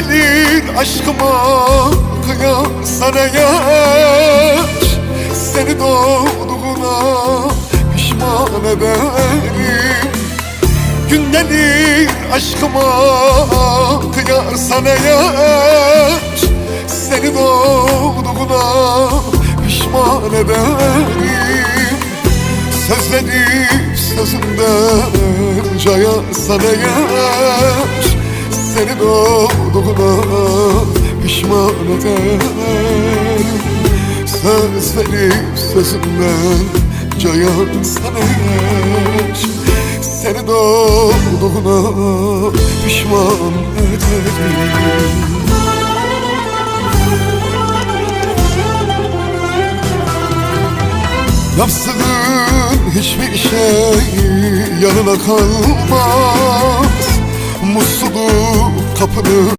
gelir aşkıma kıyarsan eğer Seni doğduğuna pişman ederim. Gün gelir aşkıma kıyarsan eğer Seni doğduğuna pişman ederim. Söz verip sözünden cayarsan eğer Seni doğduğuna pişman ederim Söz verip sözünden cayarsan eğer. Seni doğduğuna pişman ederim. Yapsın hiçbir şey yanına kalmaz up a little.